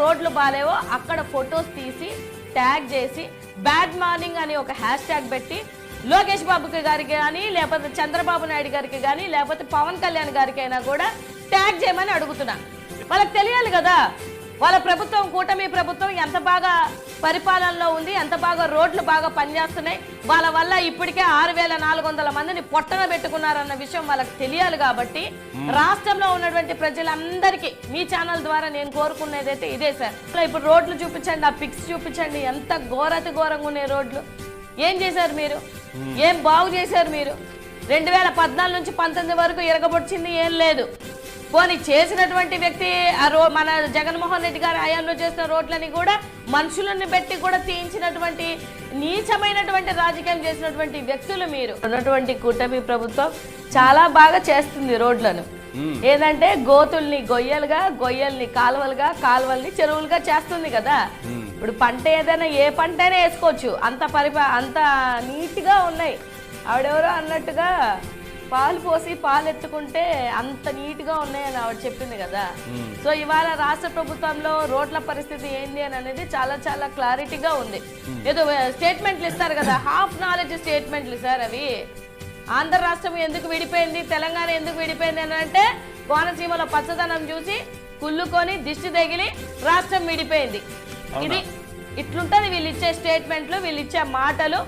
రోడ్లు బాలేవో అక్కడ ఫొటోస్ తీసి ట్యాగ్ చేసి బ్యాడ్ మార్నింగ్ అని ఒక హ్యాష్ ట్యాగ్ పెట్టి లోకేష్ బాబుకి గారికి కానీ లేకపోతే చంద్రబాబు నాయుడు గారికి కానీ లేకపోతే పవన్ కళ్యాణ్ గారికి అయినా కూడా ట్యాగ్ చేయమని అడుగుతున్నా. వాళ్ళకి తెలియాలి కదా? వాళ్ళ ప్రభుత్వం కూటమి ప్రభుత్వం ఎంత బాగా పరిపాలనలో ఉంది ఎంత బాగా రోడ్లు బాగా పనిచేస్తున్నాయి వాళ్ళ వల్ల ఇప్పటికే ఆరు వేల నాలుగు వందల మందిని పొట్టన పెట్టుకున్నారన్న విషయం వాళ్ళకి తెలియాలి కాబట్టి రాష్ట్రంలో ఉన్నటువంటి ప్రజలందరికీ మీ ఛానల్ ద్వారా నేను కోరుకునేదైతే ఇదే సార్. ఇప్పుడు రోడ్లు చూపించండి ఆ పిక్స్ చూపించండి ఎంత ఘోరతి ఘోరంగా ఉన్నాయి రోడ్లు. ఏం చేశారు మీరు? ఏం బాగు చేశారు మీరు? రెండు వేల పద్నాలుగు నుంచి పంతొమ్మిది వరకు ఇరగబొచ్చింది ఏం లేదు. పోనీ చేసినటువంటి వ్యక్తి ఆ రో మన జగన్మోహన్ రెడ్డి గారి హయాంలో చేసిన రోడ్లని కూడా మనుషులను పెట్టి కూడా తీయించినటువంటి నీచమైనటువంటి రాజకీయం చేసినటువంటి వ్యక్తులు మీరు. ఉన్నటువంటి కూటమి ప్రభుత్వం చాలా బాగా చేస్తుంది రోడ్లను. ఏదంటే గోతుల్ని గొయ్యలుగా గొయ్యల్ని కాలువలుగా కాలువల్ని చెరువులుగా చేస్తుంది కదా. ఇప్పుడు పంట ఏదైనా ఏ పంట అయినా వేసుకోవచ్చు. అంత పరిపా అంత నీట్గా ఉన్నాయి. ఆవిడెవరో అన్నట్టుగా పాలు పోసి పాలు ఎత్తుకుంటే అంత నీట్గా ఉన్నాయని ఆవిడ చెప్పింది కదా. సో ఇవాళ రాష్ట్ర ప్రభుత్వంలో రోడ్ల పరిస్థితి ఏంది అని అనేది చాలా చాలా క్లారిటీగా ఉంది. ఏదో స్టేట్మెంట్లు ఇస్తారు కదా. హాఫ్ నాలెడ్జ్ స్టేట్మెంట్లు సార్ అవి. ఆంధ్ర రాష్ట్రం ఎందుకు విడిపోయింది? తెలంగాణ ఎందుకు విడిపోయింది అని అంటే కోనసీమలో పచ్చదనం చూసి కుళ్ళుకొని దిష్టి తగిలి రాష్ట్రం విడిపోయింది. ఇది ఇట్లుంటది. వీళ్ళు ఇచ్చే స్టేట్మెంట్లు వీళ్ళు ఇచ్చే మాటలు.